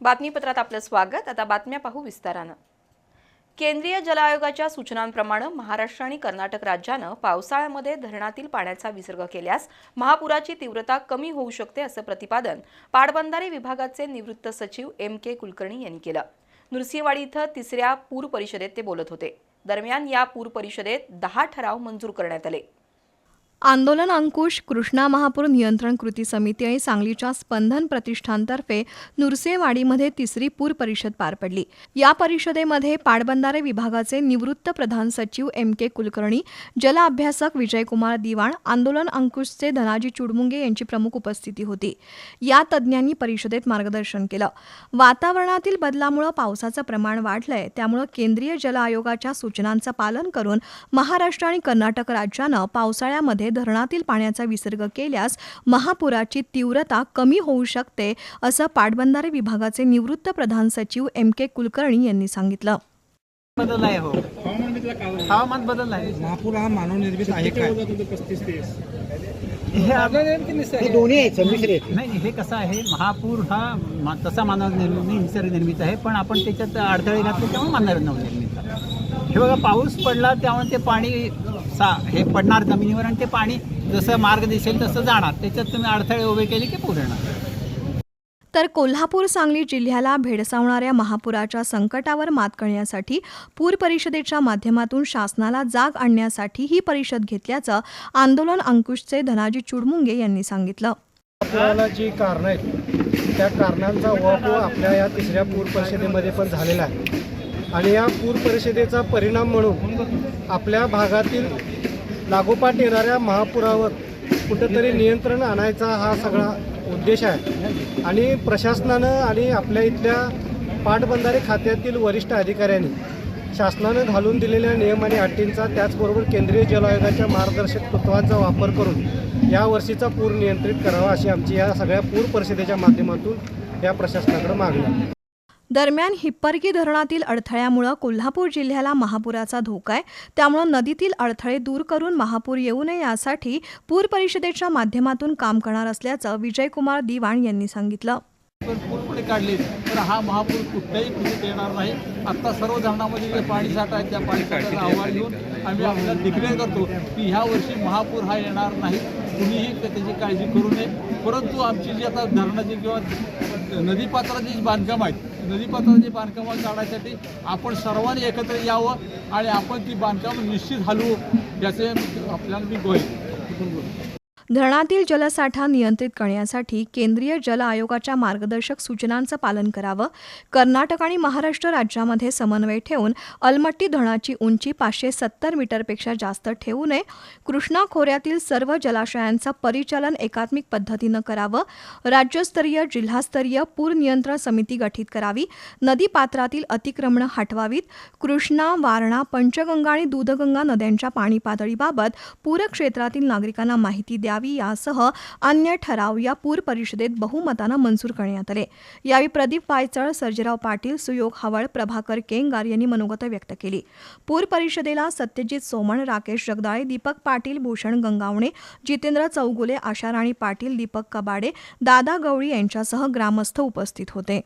बातमीपत्रात आपलं स्वागत. आता बातम्या पाहू विस्तारानं. केंद्रीय जल आयोगाच्या सूचनांप्रमाणे महाराष्ट्र आणि कर्नाटक राज्यानं पावसाळ्यामध्ये धरणातील पाण्याचा विसर्ग केल्यास महापुराची तीव्रता कमी होऊ शकते असं प्रतिपादन पाटबंधारे विभागाचे निवृत्त सचिव एम के कुलकर्णी यांनी केलं. नृसिंहवाडी इथं तिसऱ्या पूर परिषदेत ते बोलत होते. दरम्यान या पूर परिषदेत दहा ठराव मंजूर करण्यात आले. आंदोलन अंकुश कृष्णा महापूर नियंत्रण कृती समिती आणि सांगलीच्या स्पंदन प्रतिष्ठानतर्फे नुरसेवाडीमध्ये तिसरी पूर परिषद पार पडली. या परिषदेमध्ये पाटबंधारे विभागाचे निवृत्त प्रधान सचिव एम के कुलकर्णी जल अभ्यासक विजयकुमार दिवाण आंदोलन अंकुशचे धनाजी चुडमुंगे यांची प्रमुख उपस्थिती होती. या तज्ज्ञांनी परिषदेत मार्गदर्शन केलं. वातावरणातील बदलामुळे पावसाचं प्रमाण वाढलंय. त्यामुळे केंद्रीय जल आयोगाच्या सूचनांचं पालन करून महाराष्ट्र आणि कर्नाटक राज्यानं पावसाळ्यामध्ये धरणातील पाण्याचा विसर्ग केल्यास महापुराची तीव्रता कमी होऊ शकते असं पाटबंधारे विभागाचे निवृत्त प्रधान सचिव एम के कुलकर्णी यांनी सांगितलं. बदल आहे हो. हवामान बदल आहे महापूर हा मानवनिर्मित आहे काय? हे हे दोन्ही आहेत नाही हे कसं आहे? महापूर हा तसा मानव निर्मित निसर्ग निर्मित आहे पण आपण त्याच्यात अडथळे घातले तेव्हा मानव निर्मित आहे. हे बघा पाऊस पडला त्यामुळे ते पाणी सा हे पडणार जमिनीवर आणि ते पाणी जसं मार्ग दिसेल तसं जाणार. त्याच्यात तुम्ही अडथळे उभे केले की पूर येणार. तर कोल्हापूर सांगली जिल्ह्याला भेडसावणाऱ्या महापुराच्या संकटावर मात करण्यासाठी पूर परिषदेच्या माध्यमातून शासनाला जाग आणण्यासाठी ही परिषद घेतल्याचं आंदोलन अंकुशचे धनाजी चुडमुंगे यांनी सांगितलं. पुराला जी कारणं आहेत त्या कारणांचा उहापोह आपल्या या तिसऱ्या पूर परिषदेमध्ये पण झालेला आहे. आणि या पूर परिषदेचा परिणाम म्हणून आपल्या भागातील लागोपाठ येणाऱ्या महापुरावर कुठंतरी नियंत्रण आणायचा हा सगळा उद्देश आहे. आणि प्रशासनानं आणि आपल्या इथल्या पाटबंधारे खात्यातील वरिष्ठ अधिकाऱ्यांनी शासनानं घालून दिलेल्या नियम आणि अटींचा त्याचबरोबर केंद्रीय जल आयोगाच्या मार्गदर्शक तत्वांचा वापर करून या वर्षीचा पूर नियंत्रित करावा अशी आमची या सगळ्या पूर परिषदेच्या माध्यमातून या प्रशासनाकडे मागणी आहे. दरम्यान हिप्परगी धरणातील अडथळ्यामुळे कोल्हापूर जिल्ह्याला महापुराचा धोका आहे. त्यामुळे नदीतील अडथळे दूर करून महापूर येऊ नये यासाठी पूर परिषदेच्या माध्यमातून काम करणार असल्याचं विजयकुमार दिवाण यांनी सांगितलं. पण पूर पुढे काढले? तर हा महापूर कुठल्याही कृतीत येणार नाही. आत्ता सर्व धरणामध्ये जे पाणी साठा आहे त्या पाणी साठ्याचा अहवाल घेऊन आम्ही आपल्याला डिक्लेअर करतो की ह्या वर्षी महापूर हा येणार नाही. कुणीही त्याची काळजी करू नये. परंतु आमची जी आता धरणाची किंवा नदीपात्राची जी बांधकाम आहेत नदीपात्राची बांधकामं काढण्यासाठी आपण सर्वांनी एकत्र यावं आणि आपण ती बांधकामं निश्चित हलवू याचे आपल्याला मी गोय. धरणातील जलसाठा नियंत्रित करण्यासाठी केंद्रीय जल आयोगाच्या मार्गदर्शक सूचनांचं पालन करावं. कर्नाटक आणि महाराष्ट्र राज्यामध्ये समन्वय ठेवून अलमट्टी धरणाची उंची पाचशे सत्तर मीटरपेक्षा जास्त ठेवू नये. कृष्णा खोऱ्यातील सर्व जलाशयांचं परिचालन एकात्मिक पद्धतीनं करावं. राज्यस्तरीय जिल्हास्तरीय पूर नियंत्रण समिती गठीत करावी. नदीपात्रातील अतिक्रमणं हटवावीत. कृष्णा वारणा पंचगंगा आणि दूधगंगा नद्यांच्या पाणी पातळीबाबत पूरक्षेत्रातील नागरिकांना माहिती द्या द्यावी यासह अन्य ठराव या पूर परिषदेत बहुमतानं मंजूर करण्यात आले. यावेळी प्रदीप पायचळ सर्जेराव पाटील सुयोग हवळ प्रभाकर केंगार यांनी मनोगत व्यक्त केली. पूर परिषदेला सत्यजित सोमण राकेश जगदाळे दीपक पाटील भूषण गंगावणे जितेंद्र चौगुले आशाराणी पाटील दीपक कबाडे दादा गवळी यांच्यासह ग्रामस्थ उपस्थित होते.